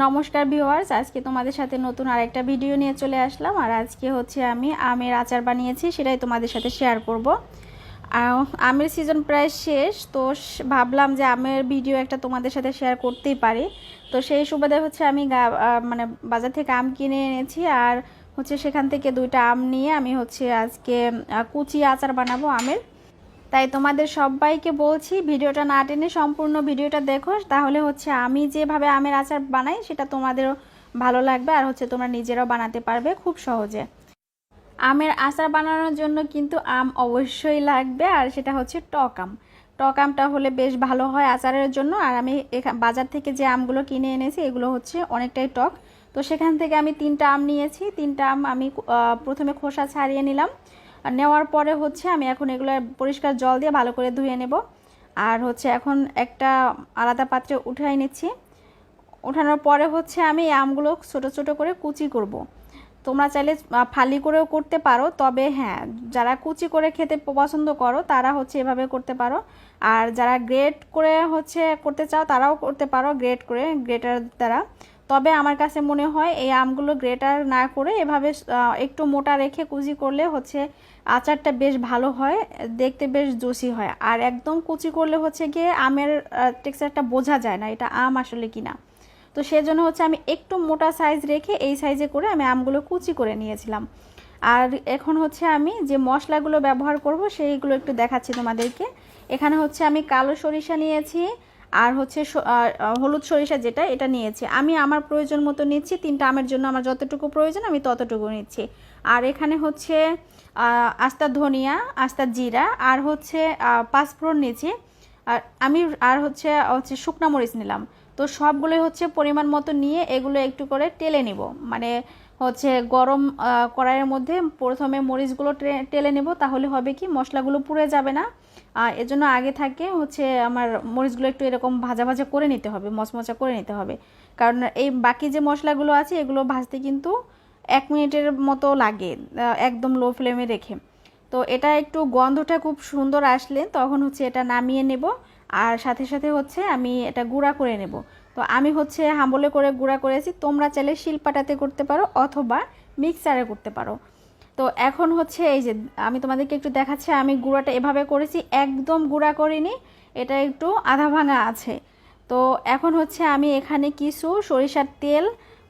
নমস্কার ভিউয়ার্স, আজকে তোমাদের সাথে নতুন আরেকটা ভিডিও নিয়ে চলে আসলাম, আর আজকে হচ্ছে আমি আমের আচার বানিয়েছি, সেটাই তোমাদের সাথে শেয়ার করব। আমের সিজন প্রায় শেষ, তো ভাবলাম যে আমের ভিডিও একটা তোমাদের সাথে শেয়ার করতেই পারি। তো সেই সুবাদে হচ্ছে আমি মানে বাজার থেকে আম কিনে এনেছি, আর হচ্ছে সেখান থেকে দুইটা আম নিয়ে আমি হচ্ছে আজকে কুচি আচার বানাবো আমের। তাই তোমাদের সবাইকে বলছি ভিডিওটা না টেনে সম্পূর্ণ ভিডিওটা দেখো। তাহলে হচ্ছে আমি যেভাবে আমের আচার বানাই, সেটা তোমাদেরও ভালো লাগবে আর হচ্ছে তোমরা নিজেরাও বানাতে পারবে খুব সহজে। আমের আচার বানানোর জন্য কিন্তু আম অবশ্যই লাগবে আর সেটা হচ্ছে টক আম। টক আমটা হলে বেশ ভালো হয় আচারের জন্য আর আমি বাজার থেকে যে আমগুলো কিনে এনেছি, এগুলো হচ্ছে অনেকটাই টক। তো সেখান থেকে আমি তিনটা আম নিয়েছি। তিনটা আম আমি প্রথমে খোসা ছাড়িয়ে নিলাম। আর নেওয়ার পরে হচ্ছে আমি এখন এগুলো পরিষ্কার জল দিয়ে ভালো করে ধুয়ে নেব। আর হচ্ছে এখন একটা আলাদা পাত্রে উঠাই নিচ্ছি। ওঠানোর পরে হচ্ছে আমি আমগুলো ছোট ছোট করে কুচি করব। তোমরা চাইলে ফালি করেও করতে পারো, তবে হ্যাঁ যারা কুচি করে খেতে পছন্দ করো, তারা হচ্ছে এভাবে করতে পারো। আর যারা গ্রেট করে হচ্ছে করতে চাও, তারাও করতে পারো গ্রেট করে গ্রেটার দ্বারা। তবে আমার কাছে মনে হয় এই আমগুলো গ্রেটার না করে এভাবে একটু মোটা রেখে কুচি করলে হচ্ছে আচারটা বেশ ভালো হয়, দেখতে বেশ জুসি হয়। আর একদম কুচি করলে হচ্ছে গিয়ে আমের টেক্সচারটা বোঝা যায় না এটা আম আসলে কিনা। তো সেজন্য হচ্ছে আমি একটু মোটা সাইজ রেখে এই সাইজে করে আমি আমগুলো কুচি করে নিয়েছিলাম। আর এখন হচ্ছে আমি যে মশলাগুলো ব্যবহার করব সেইগুলো একটু দেখাচ্ছি তোমাদেরকে। এখানে হচ্ছে আমি কালো সরিষা নিয়েছি আর হচ্ছে হলুদ সরিষা যেটা, এটা নিয়েছি। আমি আমার প্রয়োজন মতো নিচ্ছি, তিনটা আমের জন্য আমার যতটুকু প্রয়োজন, আমি ততটুকু নিচ্ছি। আর এখানে হচ্ছে আস্তা ধনিয়া আস্তা জিরা, আর হচ্ছে পাঁচফোড়ন নিয়েছি। আর আমি, আর হচ্ছে হচ্ছে শুকনা মরিচ নিলাম। তো সবগুলোই হচ্ছে পরিমাণ মতো নিয়ে এগুলো একটু করে টেলে নিব। মানে হচ্ছে গরম কড়াইয়ের মধ্যে প্রথমে মরিচগুলো টেলে নেব, তাহলে হবে কি, মশলাগুলো পুড়ে যাবে না। এজন্য আগে থাকে হচ্ছে আমার মরিচগুলো একটু এরকম ভাজা ভাজা করে নিতে হবে, মচমচা করে নিতে হবে। কারণ এই বাকি যে মশলাগুলো আছে, এগুলো ভাজতে কিন্তু এক মিনিটের মতো লাগে একদম লো ফ্লেমে রেখে। তো এটা একটু গন্ধটা খুব সুন্দর আসলে তখন হচ্ছে এটা নামিয়ে নেব আর সাথে সাথে হচ্ছে আমি এটা গুঁড়া করে নেব। তো আমি হচ্ছে হাম্বলে করে গুঁড়া করেছি, তোমরা চাইলে শিলপাটাতে করতে পারো অথবা মিক্সারে করতে পারো। তো এখন হচ্ছে এই যে আমি তোমাদেরকে একটু দেখাচ্ছি, আমি গুঁড়াটা এভাবে করেছি, একদম গুঁড়া করিনি, এটা একটু আধা ভাঙা আছে। তো এখন হচ্ছে আমি এখানে কিছু সরিষার তেল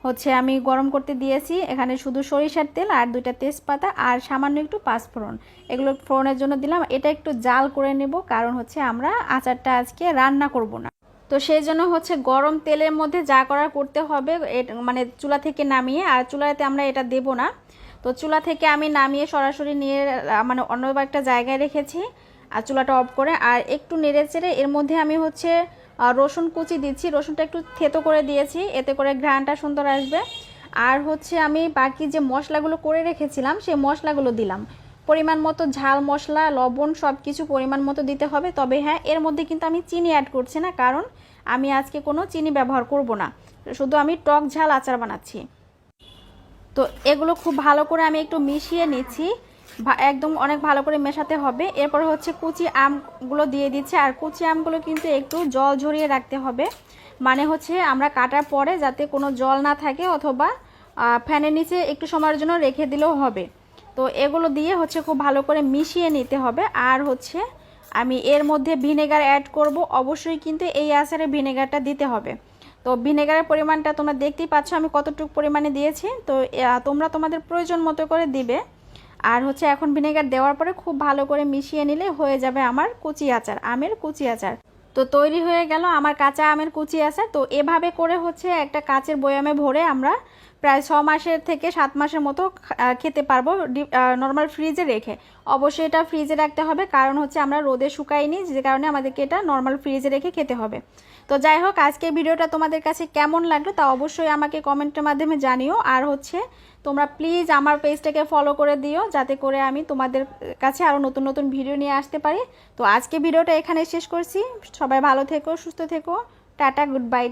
হচ্ছে আমি গরম করতে দিয়েছি, এখানে শুধু সরিষার তেল আর দুইটা তেজপাতা আর সামান্য একটু পাঁচফোড়ন। এগুলো ফোড়নের জন্য দিলাম, এটা একটু জাল করে নেব, কারণ হচ্ছে আমরা আচারটা আজকে রান্না করব না। তো সেই জন্য হচ্ছে গরম তেলের মধ্যে যা করার করতে হবে মানে চুলা থেকে নামিয়ে, আর চুলাতে আমরা এটা দেব না। তো চুলা থেকে আমি নামিয়ে সরাসরি নিয়ে মানে অন্য একটা জায়গায় রেখেছি, আর চুলাটা অফ করে, আর একটু নেড়ে চেড়ে এর মধ্যে আমি হচ্ছে রসুন কুচি দিচ্ছি, রসুনটা একটু থেতো করে দিয়েছি, এতে করে ঘ্রাণটা সুন্দর আসবে। আর হচ্ছে আমি বাকি যে মশলাগুলো করে রেখেছিলাম, সেই মশলাগুলো দিলাম। পরিমাণ মতো ঝাল, মশলা, লবণ সব কিছু পরিমাণ মতো দিতে হবে, তবে হ্যাঁ এর মধ্যে কিন্তু আমি চিনি অ্যাড করছি না, কারণ আমি আজকে কোনো চিনি ব্যবহার করব না। শুধু আমি টক ঝাল আচার বানাচ্ছি। তো এগুলো খুব ভালো করে আমি একটু মিশিয়ে নিচ্ছি। একদম অনেক ভালো করে মেশাতে হবে। এরপর হচ্ছে কুচি আমগুলো দিয়ে দিচ্ছি। আর কুচি আমগুলো কিন্তু একটু জল ঝরিয়ে রাখতে হবে। মানে হচ্ছে আমরা কাটার পরে যাতে কোনো জল না থাকে অথবা ফ্যানের নিচে একটু সময়ের জন্য রেখে দিলেও হবে। তো এগুলো দিয়ে হচ্ছে খুব ভালো করে মিশিয়ে নিতে হবে। আর হচ্ছে আমি এর মধ্যে ভিনেগার অ্যাড করব। অবশ্যই কিন্তু এই আচারে ভিনেগারটা দিতে হবে। তো ভিনেগারের পরিমাণটা তোমরা দেখতেই পাচ্ছ, আমি কতটুকু পরিমাণে দিয়েছি। তো তোমরা তোমাদের প্রয়োজন মতো করে দিবে। আর হচ্ছে এখন ভিনেগার দেওয়ার পরে খুব ভালো করে মিশিয়ে নিলে হয়ে যাবে আমার কুচি আচার, আমের কুচি আচার। তো তৈরি হয়ে গেল আমার কাঁচা আমের কুচি আচার। তো এভাবে করে হচ্ছে একটা কাচের বয়ামে ভরে আমরা প্রায় ছ মাসের থেকে সাত মাসের মতো খেতে পারব নর্মাল ফ্রিজে রেখে। অবশ্যই এটা ফ্রিজে রাখতে হবে, কারণ হচ্ছে আমরা রোদে শুকাইনি যে কারণে আমাদেরকে এটা নর্মাল ফ্রিজে রেখে খেতে হবে। তো যাই হোক, আজকে ভিডিওটা তোমাদের কাছে কেমন লাগল তা অবশ্যই আমাকে কমেন্টের মাধ্যমে জানিও। আর হচ্ছে, তোমরা প্লিজ আমার পেজটাকে ফলো করে দিও, যাতে করে আমি তোমাদের কাছে আরও নতুন নতুন ভিডিও নিয়ে আসতে পারি। তো আজকে ভিডিওটা এখানে শেষ করছি। সবাই ভালো থেকো, সুস্থ থেকো। Tata good bye